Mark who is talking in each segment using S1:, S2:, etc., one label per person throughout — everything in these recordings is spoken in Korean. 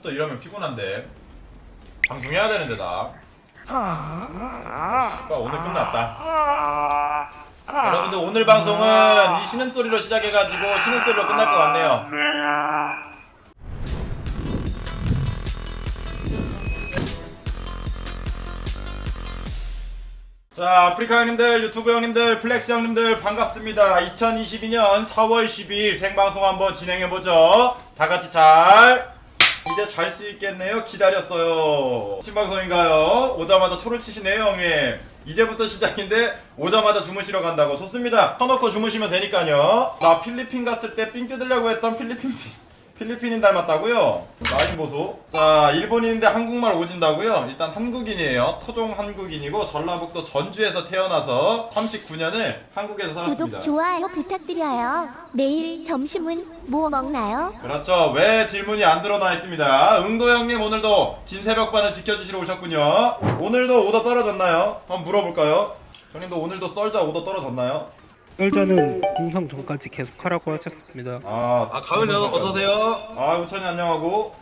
S1: 시작부터 이러면 피곤한데. 방송해야 되는데 나 아, 오늘 끝났다. 여러분들 오늘 방송은 이 신음소리로 시작해가지고 신음소리로 끝날 것 같네요. 자 아프리카 형님들 유튜브 형님들 플렉스 형님들 반갑습니다. 2022년 4월 12일 생방송 한번 진행해보죠. 다같이 잘 이제 잘 수 있겠네요. 기다렸어요. 신방송인가요? 오자마자 초를 치시네요 형님. 이제부터 시작인데 오자마자 주무시러 간다고. 좋습니다. 터놓고 주무시면 되니까요. 나 필리핀 갔을 때 삥 뜯으려고 했던 필리핀 필리핀인 닮았다고요? 라인 보소. 자, 일본인인데 한국말 오진다고요? 일단 한국인이에요. 토종 한국인이고 전라북도 전주에서 태어나서 39년을 한국에서 살았습니다.
S2: 구독, 좋아요 부탁드려요. 내일 점심은 뭐 먹나요?
S1: 그렇죠. 왜 질문이 안 드러나 있습니다. 응도 형님 오늘도 긴 새벽반을 지켜주시러 오셨군요. 오늘도 오더 떨어졌나요? 한번 물어볼까요? 형님도 오늘도 썰자 오더 떨어졌나요?
S3: 썰자는 공성 전까지 계속하라고 하셨습니다.
S1: 아,
S4: 아 가은이 어서오세요.
S1: 아, 우천이 안녕하고.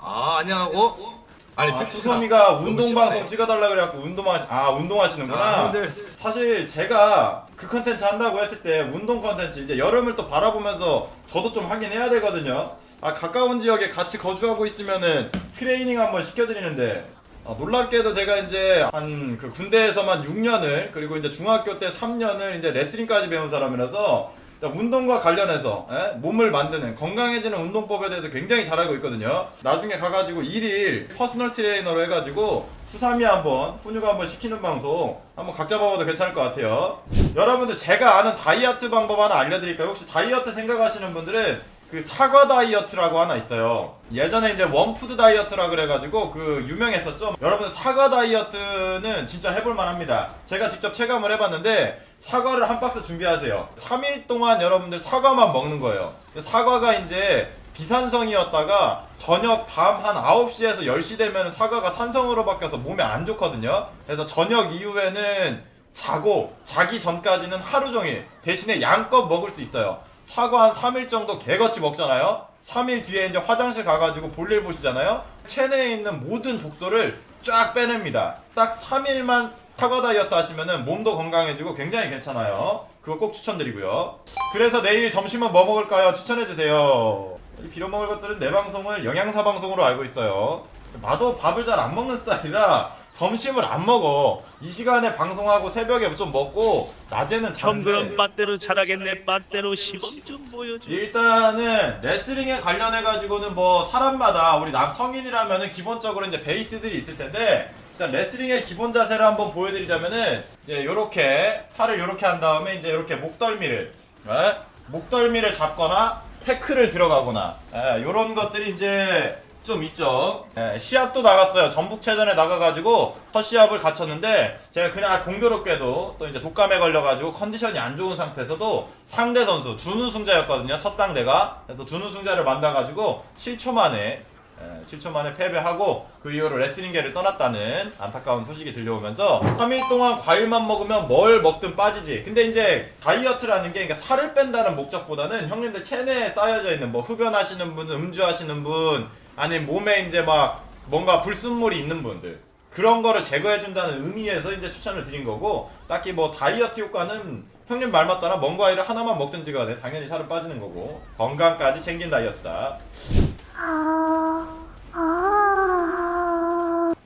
S4: 아 안녕하고. 아니
S1: 아, 수섬이가 운동방송. 찍어달라 그래갖고 운동하시, 아, 운동하시는구나.
S4: 아, 형들
S1: 사실 제가 그 컨텐츠 한다고 했을 때 운동 컨텐츠 이제 여름을 또 바라보면서 저도 좀 하긴 해야 되거든요. 아 가까운 지역에 같이 거주하고 있으면은 트레이닝 한번 시켜드리는데 아, 놀랍게도 제가 이제 한 그 군대에서만 6년을 그리고 이제 중학교 때 3년을 이제 레슬링까지 배운 사람이라서 운동과 관련해서 예? 몸을 만드는 건강해지는 운동법에 대해서 굉장히 잘 알고 있거든요. 나중에 가가지고 일일 퍼스널 트레이너로 해가지고 수삼이 한번 훈육 한번 시키는 방송 한번 각자 봐봐도 괜찮을 것 같아요. 여러분들 제가 아는 다이어트 방법 하나 알려드릴까요? 혹시 다이어트 생각하시는 분들은 그 사과 다이어트라고 하나 있어요. 예전에 이제 원푸드 다이어트라 그래가지고 그 유명했었죠. 여러분 사과 다이어트는 진짜 해볼만 합니다. 제가 직접 체감을 해봤는데 사과를 한 박스 준비하세요. 3일 동안 여러분들 사과만 먹는 거예요. 사과가 이제 비산성이었다가 저녁 밤 한 9시에서 10시 되면 사과가 산성으로 바뀌어서 몸에 안 좋거든요. 그래서 저녁 이후에는 자고 자기 전까지는 하루 종일 대신에 양껏 먹을 수 있어요. 사과 한 3일 정도 개같이 먹잖아요. 3일 뒤에 이제 화장실 가가지고 볼일 보시잖아요. 체내에 있는 모든 독소를 쫙 빼냅니다. 딱 3일만 사과 다이어트 하시면은 몸도 건강해지고 굉장히 괜찮아요. 그거 꼭 추천드리고요. 그래서 내일 점심은 뭐 먹을까요? 추천해주세요. 이 빌어먹을 것들은 내 방송을 영양사 방송으로 알고 있어요. 나도 밥을 잘 안 먹는 스타일이라 점심을 안 먹어. 이 시간에 방송하고 새벽에 좀 먹고 낮에는
S5: 형 그럼
S1: 자는데
S5: 빠떼로 잘하겠네 빠떼로 시범 좀 보여줘
S1: 일단은 레슬링에 관련해 가지고는 뭐 사람마다 우리 남 성인이라면은 기본적으로 이제 베이스들이 있을 텐데 일단 레슬링의 기본 자세를 한번 보여드리자면은 이제 요렇게 팔을 요렇게 한 다음에 이제 요렇게 목덜미를 예? 목덜미를 잡거나 태클을 들어가거나 예, 요런 것들이 이제 좀 있죠. 예, 시합도 나갔어요. 전북체전에 나가가지고 첫 시합을 갖췄는데 제가 그날 공교롭게도 또 이제 독감에 걸려가지고 컨디션이 안 좋은 상태에서도 상대 선수 준우승자였거든요. 첫 상대가 그래서 준우승자를 만나가지고 7초 만에 예, 7초 만에 패배하고 그 이후로 레슬링계를 떠났다는 안타까운 소식이 들려오면서 3일 동안 과일만 먹으면 뭘 먹든 빠지지. 근데 이제 다이어트라는 게 그러니까 살을 뺀다는 목적보다는 형님들 체내에 쌓여져 있는 뭐 흡연하시는 분, 음주하시는 분, 아니면 몸에 이제 막 뭔가 불순물이 있는 분들 그런 거를 제거해 준다는 의미에서 이제 추천을 드린 거고 딱히 뭐 다이어트 효과는 형님 말 맞다나 뭔 과일을 하나만 먹든지 간에 당연히 살은 빠지는 거고 건강까지 챙긴 다이어트다.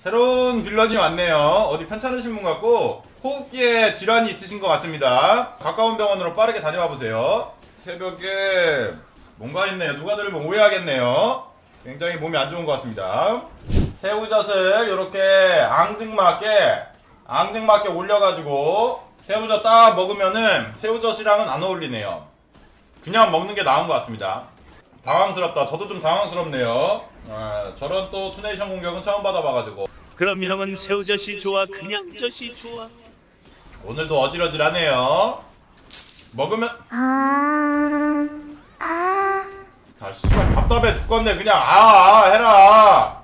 S1: 새로운 빌런이 왔네요. 어디 편찮으신 분 같고 호흡기에 질환이 있으신 것 같습니다. 가까운 병원으로 빠르게 다녀와 보세요. 새벽에 뭔가 있네요. 누가 들으면 오해하겠네요. 굉장히 몸이 안 좋은 것 같습니다. 새우젓을 이렇게 앙증맞게 앙증맞게 올려가지고 새우젓 딱 먹으면은 새우젓이랑은 안 어울리네요. 그냥 먹는 게 나은 것 같습니다. 당황스럽다. 저도 좀 당황스럽네요. 아, 저런 또 투네이션 공격은 처음 받아봐가지고
S5: 그럼 형은 새우젓이 좋아 그냥 젓이 좋아
S1: 오늘도 어지러지하네요. 먹으면
S2: 아, 아,
S1: 아 씨발 답답해 죽겠네. 그냥 아, 아 해라.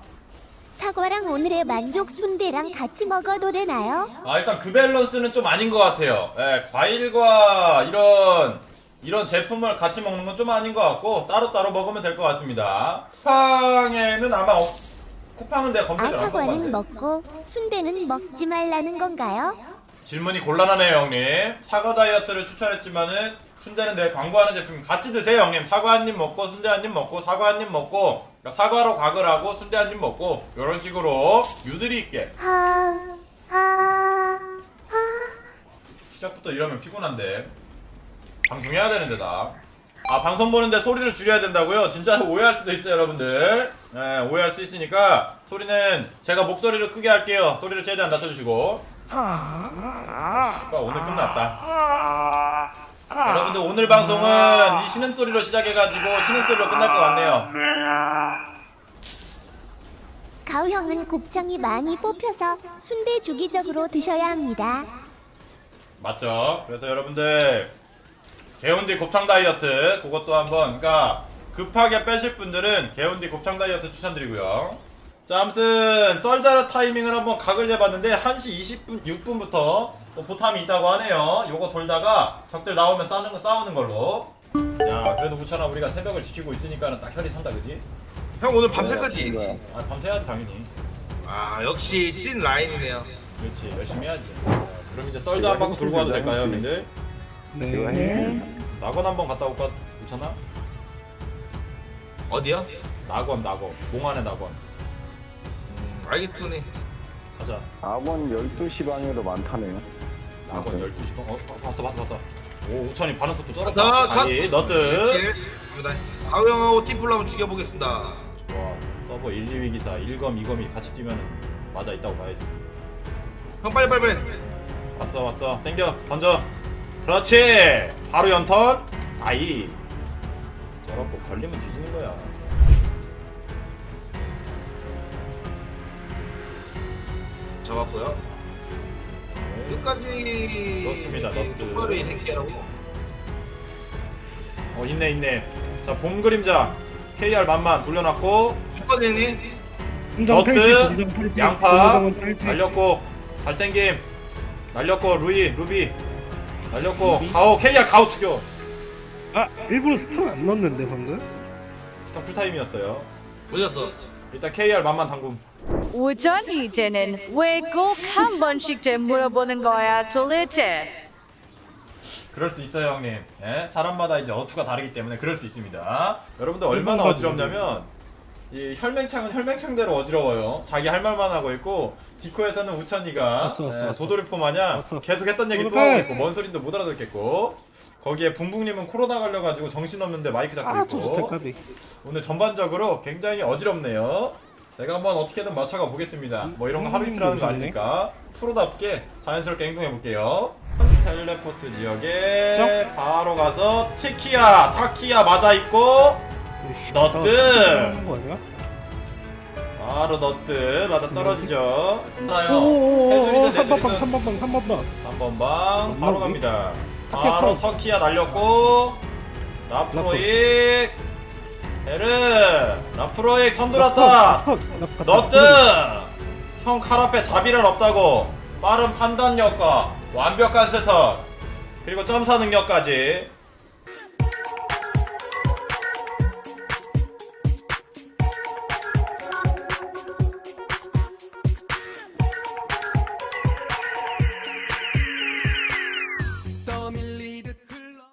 S2: 사과랑 오늘의 만족 순대랑 같이 먹어도 되나요?
S1: 아 일단 그 밸런스는 좀 아닌 것 같아요. 예, 과일과 이런 이런 제품을 같이 먹는 건 좀 아닌 것 같고 따로따로 먹으면 될 것 같습니다. 쿠팡에는 아마 어, 쿠팡은 내가
S2: 아
S1: 검색을 안
S2: 사과는
S1: 한것 같아.
S2: 먹고 순대는 먹지 말라는 건가요?
S1: 질문이 곤란하네요 형님. 사과 다이어트를 추천했지만은 순대는 내 광고하는 제품. 같이 드세요 형님. 사과 한 입 먹고 순대 한 입 먹고 사과 한 입 먹고. 그러니까 사과로 각을 하고 순대 한 입 먹고. 이런 식으로 유들이 있게. 시작부터 이러면 피곤한데. 방송해야 되는데 나. 아 방송 보는데 소리를 줄여야 된다고요? 진짜 오해할 수도 있어요 여러분들. 네 오해할 수 있으니까 소리는 제가 목소리를 크게 할게요. 소리를 최대한 낮춰주시고. 아, 오늘 끝났다 여러분들 오늘 방송은 이 신음소리로 시작해가지고 신음소리로 끝날 것 같네요
S2: 가우 형은 곱창이 많이 뽑혀서 순대 주기적으로 드셔야 합니다.
S1: 맞죠? 그래서 여러분들 개운디 곱창 다이어트 그것도 한번 그러니까 급하게 빼실 분들은 개운디 곱창 다이어트 추천드리고요. 자 아무튼 썰자르 타이밍을 한번 각을 재봤는데 1시 20분 6분부터 또 보탐이 있다고 하네요. 요거 돌다가 적들 나오면 싸는 거 싸우는 걸로. 야 그래도 우찬아 우리가 새벽을 지키고 있으니까는 딱 혈이 산다 그지?
S4: 형 오늘 밤새까지.
S1: 아 밤새야지 당연히.
S4: 아 역시 찐 라인이네요.
S1: 그렇지 열심히 해야지. 자, 그럼 이제 썰자 한 바퀴 돌고 가도 될까요, 형님들?
S3: 네.
S1: 낙원 한번 갔다 올까? 괜찮아?
S4: 어디요?
S1: 낙원 낙원 몽환의 낙원
S4: 음, 알겠더니.
S1: 가자.
S6: 악원 12시 방향으로 많다네요. 아,
S1: 12시 방. 어? 봤어 봤어 봤어. 오 우찬이 반응 속도 쩔었다! 아니 너트.
S4: 가우 형하고 팀플로 한번 죽여보겠습니다.
S1: 좋아. 서버 1, 2위 기사. 1검 2검이 같이 뛰면 맞아 있다고 봐야지.
S4: 형 빨리 빨리 빨리.
S1: 왔어 왔어. 땡겨. 던져. 그렇지. 바로 연턴. 아이. 저렇고 걸리면 뒤지는 거야
S4: 잡았고요. 끝까지.
S1: 좋습니다, 너트.
S4: 똑바로 이 새끼라고.
S1: 어 있네 있네 자 봄 그림자 KR 만만 돌려놨고
S4: 끝까지
S3: 탈지, 공장 탈지,
S1: 양파
S3: 탈지.
S1: 날렸고 잘생김 날렸고 루이 루비 날렸고 가오 KR 가오 죽여
S3: 아, 일부러 스턴 안 넣었는데 방금?
S1: 스타 풀타임이었어요
S4: 올렸어.
S1: 일단 KR 만만 당금
S7: 오전 이제는 왜 꼭 한 번씩 제 물어보는 거야 도대체?
S1: 그럴 수 있어요 형님 예? 사람마다 이제 어투가 다르기 때문에 그럴 수 있습니다 여러분들 얼마나 어지럽냐면 이 혈맹창은 혈맹창대로 어지러워요 자기 할 말만 하고 있고 디코에서는 우천이가
S3: 왔어, 왔어,
S1: 예,
S3: 왔어.
S1: 도돌이포 마냥
S3: 왔어.
S1: 계속 했던 얘기 또! 하고 있고 뭔 소린도 못 알아듣겠고 거기에 붕붕님은 코로나 걸려가지고 정신없는데 마이크 잡고
S3: 아,
S1: 있고. 오늘 전반적으로 굉장히 어지럽네요. 제가 한번 어떻게든 맞춰가 보겠습니다. 뭐 이런 거 하루 이틀 하는 거
S3: 음,
S1: 아니니까 프로답게 자연스럽게 행동해 볼게요. 텔레포트 지역에
S3: 쩍.
S1: 바로 가서 티키야, 타키야 맞아 있고 너트!
S3: 하는 거 아니야?
S1: 바로 너트 맞아 떨어지죠.
S3: 3번방,
S1: 해주리든
S3: 3번방, 3번방.
S1: 3번 방 바로 갑니다. 바로
S3: 컷.
S1: 터키야 날렸고 라프로익 에르 라프로익 턴 돌았다. 너트! 형 칼 앞에 자비는 없다고 빠른 판단력과 완벽한 세터 그리고 점사 능력까지